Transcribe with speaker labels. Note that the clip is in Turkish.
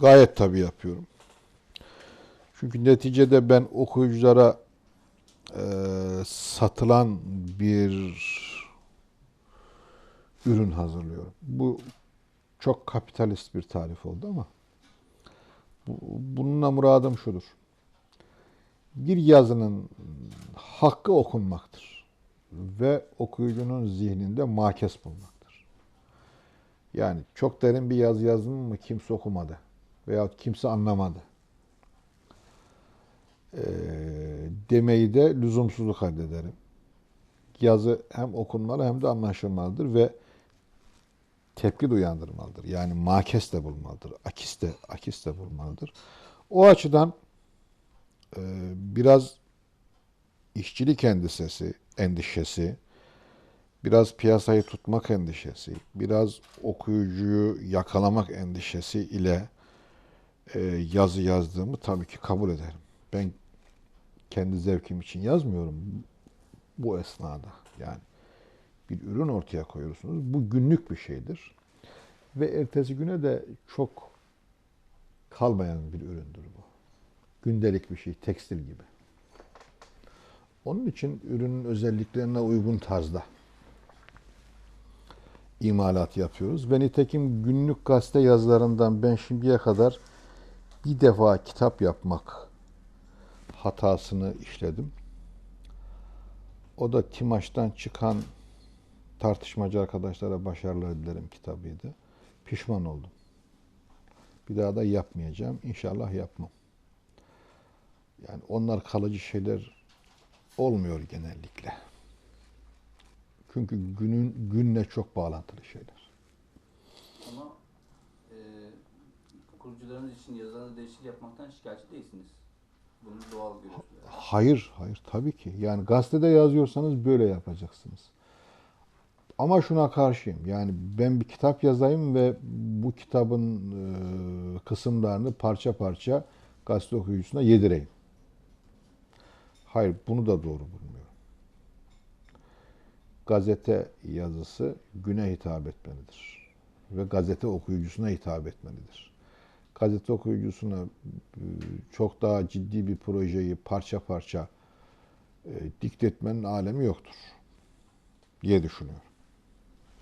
Speaker 1: Gayet tabii yapıyorum. Çünkü neticede ben okuyuculara e, satılan bir ürün hazırlıyorum. Bu çok kapitalist bir tarif oldu ama bu, bununla muradım şudur. Bir yazının hakkı okunmaktır ve okuyucunun zihninde makes bulmaktır. Yani çok derin bir yazı yazdım mı kimse okumadı veya kimse anlamadı. Ee, demeyi de lüzumsuzluk addederim. Yazı hem okunmalı hem de anlaşılmalıdır ve tepki de uyandırmalıdır. Yani makes de bulmalıdır, akis de, akis de bulmalıdır. O açıdan e, biraz işçilik endişesi, endişesi, biraz piyasayı tutmak endişesi, biraz okuyucuyu yakalamak endişesi ile e, yazı yazdığımı tabii ki kabul ederim. Ben kendi zevkim için yazmıyorum bu esnada. Yani bir ürün ortaya koyuyorsunuz. Bu günlük bir şeydir. Ve ertesi güne de çok kalmayan bir üründür bu. Gündelik bir şey, tekstil gibi. Onun için ürünün özelliklerine uygun tarzda imalat yapıyoruz. Ve nitekim günlük gazete yazılarından ben şimdiye kadar bir defa kitap yapmak hatasını işledim. O da Timaş'tan çıkan tartışmacı arkadaşlara başarılar dilerim kitabıydı. Pişman oldum. Bir daha da yapmayacağım. İnşallah yapmam. Yani onlar kalıcı şeyler olmuyor genellikle. Çünkü günün günle çok bağlantılı şeyler.
Speaker 2: Ama e, kurucularınız için yazılarınızı değişiklik yapmaktan şikayetçi değilsiniz. Bunu doğal görüyorsunuz.
Speaker 1: Hayır, hayır tabii ki. Yani gazetede yazıyorsanız böyle yapacaksınız. Ama şuna karşıyım. Yani ben bir kitap yazayım ve bu kitabın e, kısımlarını parça parça gazete okuyucusuna yedireyim. Hayır, bunu da doğru bulmuyorum. Gazete yazısı güne hitap etmelidir. Ve gazete okuyucusuna hitap etmelidir. Gazete okuyucusuna e, çok daha ciddi bir projeyi parça parça e, diktetmenin alemi yoktur diye düşünüyorum.